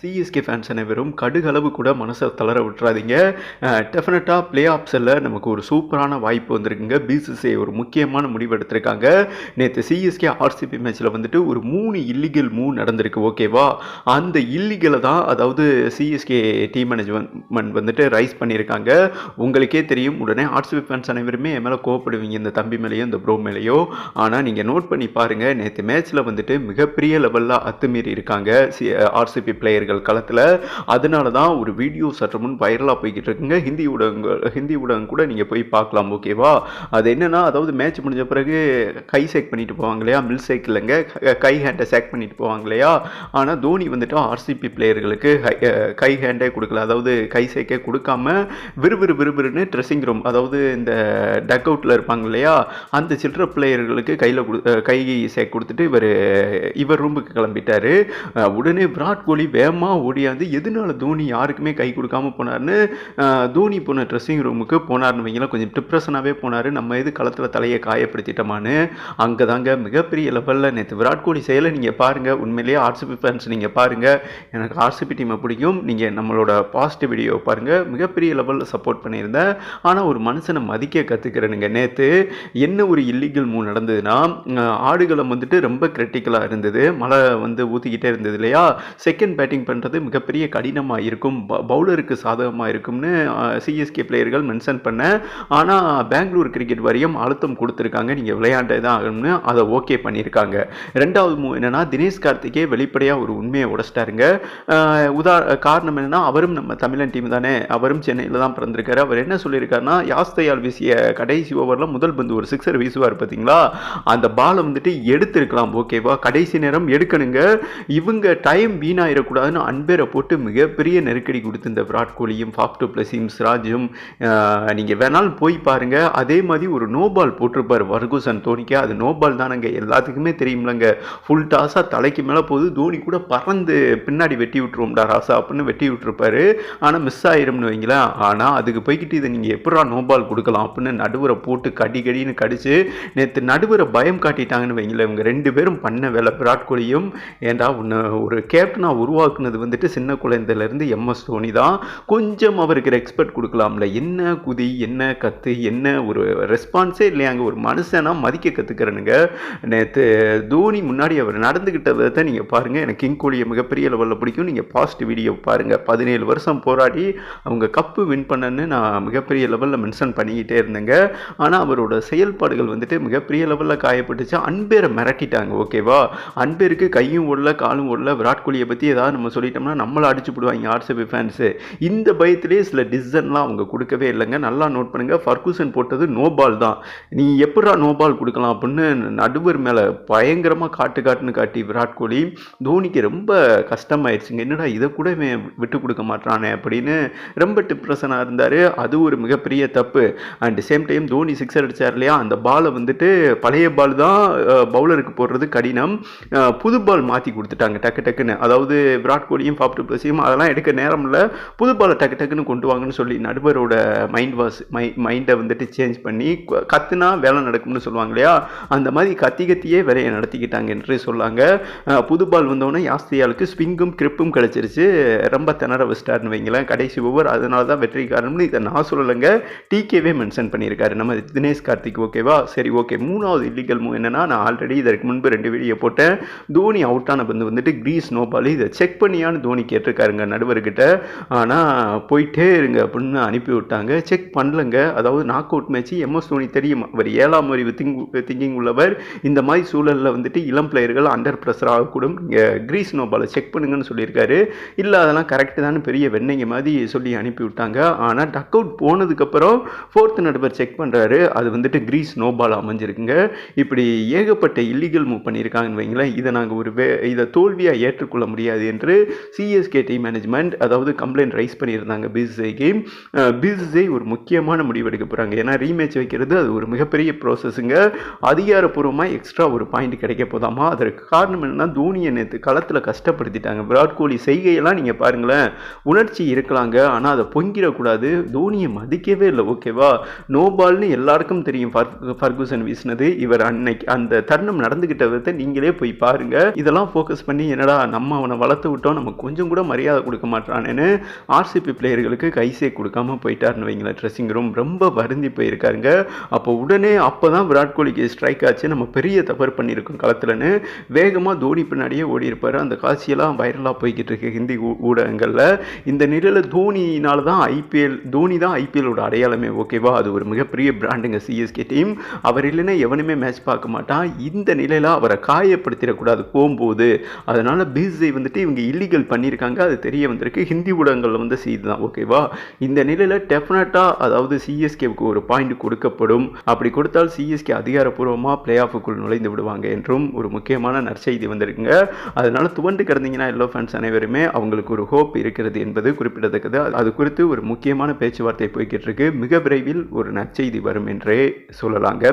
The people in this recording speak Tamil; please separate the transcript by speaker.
Speaker 1: சிஎஸ்கே ஃபேன்ஸ் அனைவரும் கடுகளவு கூட மனசை தளர விட்டுறாதீங்க. டெஃபினட்டாக பிளே ஆப்ஸில் நமக்கு ஒரு சூப்பரான வாய்ப்பு வந்திருக்குங்க. பிசிசிஐ ஒரு முக்கியமான முடிவு எடுத்திருக்காங்க. நேற்று சிஎஸ்கே ஆர்சிபி மேட்ச்சில் வந்துட்டு ஒரு மூணு இல்லீகல் மூவ் நடந்திருக்கு. ஓகேவா அந்த இல்லீகலை தான் அதாவது சிஎஸ்கே டீம் மேனேஜ்மெண்ட் வந்துட்டு ரைஸ் பண்ணியிருக்காங்க. உங்களுக்கே தெரியும் உடனே ஆர்சிபி ஃபேன்ஸ் அனைவருமே என் மேலே கோவப்படுவீங்க. இந்த தம்பி மேலேயோ இந்த ப்ரோ மேலேயோ. ஆனால் நீங்கள் நோட் பண்ணி பாருங்கள் நேற்று மேட்ச்சில் வந்துட்டு மிகப்பெரிய லெவலில் அத்துமீறி இருக்காங்க. சி ஆர்சிபி பிளேயர்கள் களத்தில் அதனால தான் ஒரு வீடியோ சற்று முன் வைரலாக போய்கிட்டு இருக்குங்க. ஹிந்தி ஊடகங்கள் ஹிந்தி ஊடகம் கூட நீங்கள் போய் பார்க்கலாம் ஓகேவா அது என்னன்னா அதாவது மேட்ச் முடிஞ்ச பிறகு கை சேக் பண்ணிட்டு போவாங்க இல்லையா? மில் சேக் இல்லைங்க. கை ஹேண்டை சேக் பண்ணிட்டு போவாங்க இல்லையா? ஆனால் தோனி வந்துட்டு ஆர்சிபி பிளேயர்களுக்கு கை ஹேண்டே கொடுக்கல. அதாவது கை சேக்கே கொடுக்காம விறுவிறு விறுவிறுன்னு ட்ரெஸ்ஸிங் ரூம் அதாவது இந்த டக் அவுட்டில் இருப்பாங்க இல்லையா? அந்த சில்லற பிளேயர்களுக்கு கையில் கொடு கை சேக் கொடுத்துட்டு இவர் இவர் ரூமுக்கு கிளம்பிட்டார். உடனே விராட் கோலி வேகமாக ஓடியாந்து எதனால தோனி யாருக்குமே கை கொடுக்காம போனார்னு தோனி போன ட்ரெஸ்ஸிங் ரூமுக்கு போனார்னு வைங்களேன். கொஞ்சம் டிப்ரெஷனாகவே போனார். நம்ம எது களத்தில் தலையை காயப்படுத்திட்டோமான்னு அங்கே தாங்க மிகப்பெரிய லெவலில் நேற்று விராட் கோலி செயலை நீங்கள் பாருங்கள் உண்மையிலேயே ஆர்சிபி ஃபேன்ஸ் நீங்கள் பாருங்கள் எனக்கு ஆர்சிபி டீமை பிடிக்கும். நீங்கள் நம்மளோட பாசிட்டிவ் வீடியோ பாருங்கள் மிகப்பெரிய லெவலில் சப்போர்ட் பண்ணியிருந்தேன். ஆனால் ஒரு மனுஷனை மதிக்க கற்றுக்கிறேனுங்க நேற்று என்ன ஒரு இல்லீகல் மூவ் நடந்ததுன்னா ஆடுகளம் வந்துட்டு ரொம்ப கிரிட்டிக்கலாக இருந்தது. மழை வந்து ஊற்றிக்கிட்டே இருந்தது இல்லையா? செகண்ட் பேட்டிங் பண்ணுறது மிகப்பெரிய கடினமாக இருக்கும். பவுலருக்கு சாதகமாக இருக்கும்னு சிஎஸ்கே பிளேயர்கள் மென்ஷன் பண்ண ஆனால் பெங்களூர் கிரிக்கெட் வாரியம் அழுத்தம் கொடுத்துருக்காங்க. நீங்கள் விளையாண்டே தான் ஆகணும்னு அதை ஓகே பண்ணியிருக்காங்க. ரெண்டாவது மூவ் என்னென்னா தினேஷ் கார்த்திகே வெளிப்படையாக ஒரு உண்மையை உடச்சிட்டாருங்க. உதா காரணம் என்னன்னா அவரும் நம்ம தமிழன் டீம் தானே. அவரும் சென்னையில் தான் பிறந்திருக்காரு. அவர் என்ன சொல்லியிருக்காருன்னா யாஸ்தையால் வீசிய கடைசி ஓவரில் முதல் பந்து ஒரு சிக்ஸர் வீசுவார் பார்த்தீங்களா? அந்த பாலை வந்துட்டு எடுத்திருக்கலாம் ஓகேவா கடைசி நேரம் எடுக்கணுங்க. இவங்க டைம் வீணாயிடக்கூடாதுன்னு அன்பேரை போட்டு மிகப்பெரிய நெருக்கடி கொடுத்து இந்த விராட் கோலியும் ஃபாஃப் டு பிளஸியும் சிராஜும் நீங்கள் வேணாலும் போய் பாருங்கள் அதே மாதிரி ஒரு நோ பால் போட்டிருப்பார் வர்குசன் தோனிக்கு. அது நோ பால் தானங்க. எல்லாத்துக்குமே தெரியும்லங்க. ஃபுல் டாஸாக தலைக்கு மேலே போகுது. தோனி கூட பறந்து பின்னாடி வெட்டி விட்டுருவோம்டா ராசா அப்படின்னு வெட்டி விட்டுருப்பாரு. ஆனால் மிஸ் ஆயிரும்னு வைங்களேன். ஆனால் அதுக்கு போய்கிட்டு இதை நீங்கள் எப்படா நோ பால் கொடுக்கலாம் அப்படின்னு நடுவரை போட்டு கடி கடின்னு கடிச்சு நேற்று நடுவரை பயம் காட்டிட்டாங்கன்னு வைங்களேன். இவங்க ரெண்டு பேரும் பண்ண வேலை. விராட் கோலியும் ஏன்டா உன்னை ஒரு கேப்டனாக உருவாக்குனது வந்துட்டு சின்ன குழந்தையிலேருந்து எம்எஸ் தோனி தான். கொஞ்சம் அவருக்கு ரெஸ்பெக்ட் கொடுக்கலாம்ல. என்ன குதி என்ன கத்து என்ன ஒரு ரெஸ்பான்ஸே இல்லையாங்க ஒரு மனுஷனா மதிக்க கற்றுக்கிறனுங்க நேற்று தோனி முன்னாடி அவர் நடந்துக்கிட்ட விதத்தை நீங்கள் பாருங்கள் எனக்கு கிங் கோலியை மிகப்பெரிய லெவலில் பிடிக்கும். நீங்கள் பாஸ்ட் வீடியோ பாருங்கள் பதினேழு வருஷம் போராடி அவங்க கப்பு வின் பண்ணன்னு நான் மிகப்பெரிய லெவலில் மென்ஷன் பண்ணிக்கிட்டே இருந்தேங்க. ஆனால் அவரோட செயல்பாடுகள் வந்துட்டு மிகப்பெரிய லெவலில் காயப்பட்டுச்சு. அன்பேரை மிரட்டிட்டாங்க ஓகேவா அன்பேருக்கு கையும் ஓடல காலும் ஓடல. விராட் கோலியை பற்றி ஏதாவது நம்ம சொல்லிட்டோம்னா நம்மளை அடிச்சு போடுவாங்க. ஆர்சிபி ஃபேன்ஸு இந்த பயத்திலே சில டிசிஷன்லாம் அவங்க கொடுக்கவே இல்லைங்க. நல்லா நோட் பண்ணுங்க. ஃபர்கூசன் போட்டது நோ பால் தான். நீ எப்படா நோ பால் கொடுக்கலாம் அப்படின்னு நடுவர் மேலே பயங்கரமாக காட்டு காட்டுன்னு காட்டி விராட் கோலி தோனிக்கு ரொம்ப கஷ்டமாயிடுச்சுங்க என்னடா இதை கூட விட்டு கொடுக்க மாட்டானே அப்படின்னு ரொம்ப டிப்ரெஷனாக இருந்தார். அது ஒரு மிகப்பெரிய தப்பு. And same time Dhoni sixer அடிச்சார் இல்லையா? அந்த பாலை வந்துட்டு பழைய பால் தான் பவுலருக்கு போடுறது கடினம். புது பால் மாற்றி கொடுத்துட்டாங்க டக்கு டக்குன்னு. அதாவது விராட் நாட்கோழியும் ஃபாப்டு ப்ளஸையும் அதெல்லாம் எடுக்க நேரம் இல்லை புதுப்பாலை டக்கு டக்குன்னு கொண்டு வாங்கன்னு சொல்லி நடுவரோட மைண்ட் வாஸ் மை மைண்டை வந்துட்டு சேஞ்ச் பண்ணி கத்துனா வேலை நடக்கும்னு சொல்லுவாங்க இல்லையா? அந்த மாதிரி கத்தி கத்தியே வேலையை நடத்திக்கிட்டாங்க என்று சொல்லாங்க. புதுபால் வந்தோடனே யாஸ்தியாளுக்கு ஸ்விங்கும் கிரிப்பும் கிடச்சிருச்சு. ரொம்ப திணற வச்சிட்டாருன்னு வைங்களேன். கடைசி ஓவர். அதனால தான் வெற்றி காரணம்னு இதை நான் சொல்லலைங்க. டிகேவே மென்ஷன் பண்ணியிருக்காரு. நம்ம தினேஷ் கார்த்திக் ஓகேவா சரி ஓகே மூணாவது இல்லீகல் மூவ் என்னன்னா நான் ஆல்ரெடி இதற்கு முன்பு ரெண்டு வீடியோ போட்டேன். தோனி அவுட்டான பந்து வந்துட்டு கிரீஸ் நோபாலி இதை செக் பண்ணி பண்ணியான்னு தோனி கேட்டிருக்காருங்க நடுவர்கிட்ட. ஆனால் போயிட்டே இருங்க அப்படின்னு அனுப்பி விட்டாங்க. செக் பண்ணலங்க. அதாவது knock out match MS Dhoni தெரியும். அவர் ஏழாம் அறிவு திங் திங்கிங் உள்ளவர். இந்த மாதிரி சூழலில் வந்துட்டு இளம் பிளேயர்கள் அண்டர் ப்ரெஷர் ஆகக்கூடும். நீங்கள் கிரீஸ் நோபாலை செக் பண்ணுங்கன்னு சொல்லியிருக்காரு. இல்லை அதெல்லாம் கரெக்டு தான் பெரிய வெண்ணைங்க மாதிரி சொல்லி அனுப்பி விட்டாங்க. ஆனால் டக் அவுட் போனதுக்கப்புறம் ஃபோர்த் நடுவர் செக் பண்ணுறாரு அது வந்துட்டு கிரீஸ் நோபால் அமைஞ்சிருக்குங்க. இப்படி ஏகப்பட்ட இல்லீகல் மூவ் பண்ணியிருக்காங்கன்னு வைங்களேன். இதை நாங்கள் ஒரு வே இதை தோல்வியாக ஏற்றுக்கொள்ள முடியாது என்று சிஎஸ்கே டீம் மேனேஜ்மெண்ட் அதாவது கம்ப்ளைண்ட் ரைஸ் பண்ணியிருந்தாங்க பிசிஐக்கு பிசிஐ ஒரு முக்கியமான முடிவு எடுக்க போகிறாங்க ஏன்னா ரீமேட்ச் வைக்கிறது அது ஒரு மிகப்பெரிய ப்ராசஸுங்க அதிகாரப்பூர்வமாக எக்ஸ்ட்ரா ஒரு பாயிண்ட் கிடைக்க போதாமா? அதற்கு காரணம் என்னன்னா தோனியை நேற்று களத்தில் கஷ்டப்படுத்திட்டாங்க. விராட் கோலி செய்கையெல்லாம் நீங்கள் பாருங்களேன் உணர்ச்சி இருக்கலாங்க. ஆனால் அதை பொங்கிடக்கூடாது. தோனியை மதிக்கவே இல்லை ஓகேவா நோ பால்னு எல்லாருக்கும் தெரியும். ஃபர்- ஃபர்கூசன் வீசினது. இவர் அன்னைக்கு அந்த தருணம் நடந்துக்கிட்ட விதத்தை நீங்களே போய் பாருங்க. இதெல்லாம் ஃபோக்கஸ் பண்ணி என்னடா நம்ம அவனை வளர்த்து விட்டோம். கூப்பிட்டோம் நம்ம கொஞ்சம் கூட மரியாதை கொடுக்க மாட்டானேன்னு ஆர்சிபி பிளேயர்களுக்கு கைசே கொடுக்காம போயிட்டாருன்னு வைங்களேன். ட்ரெஸ்ஸிங் ரூம் ரொம்ப வருந்தி போயிருக்காருங்க. அப்போ உடனே அப்போ தான் விராட் கோலிக்கு ஸ்ட்ரைக் ஆச்சு. நம்ம பெரிய தவறு பண்ணியிருக்கோம் களத்தில்னு வேகமாக தோனி பின்னாடியே ஓடி இருப்பார் அந்த காட்சியெல்லாம் வைரலாக போய்கிட்டு இருக்கு ஹிந்தி ஊடகங்களில். இந்த நிலையில் தோனினால தான் ஐபிஎல் தோனி தான் ஐபிஎல்லோட அடையாளமே ஓகேவா? அது ஒரு மிகப்பெரிய பிராண்டுங்க சிஎஸ்கே டீம் அவர் இல்லைன்னா எவனுமே மேட்ச் பார்க்க மாட்டான். இந்த நிலையில் அவரை காயப்படுத்திடக்கூடாது போகும்போது. அதனால் பிசிஐ வந்துட்டு இவங்க இல்லீகல் பண்ணியிருக்காங்க அது தெரிய வந்திருக்கு. ஹிந்தி ஊடகங்களில் வந்து செய்தி தான் ஓகேவா? இந்த நிலையில் டெஃபினட்டாக அதாவது சிஎஸ்கேவுக்கு ஒரு பாயிண்ட் கொடுக்கப்படும். அப்படி கொடுத்தால் சிஎஸ்கே அதிகாரப்பூர்வமாக பிளே ஆஃபுக்குள் நுழைந்து விடுவாங்க என்றும் ஒரு முக்கியமான நற்செய்தி வந்திருக்குங்க. அதனால் துவண்டு கிடந்தீங்கன்னா எல்லோ ஃபேன்ஸ் அனைவருமே அவங்களுக்கு ஒரு ஹோப் இருக்கிறது என்பது குறிப்பிடத்தக்கது. அது குறித்து ஒரு முக்கியமான பேச்சுவார்த்தை போய்கிட்டு இருக்கு. மிக விரைவில் ஒரு நற்செய்தி வரும் என்றே சொல்லலாங்க.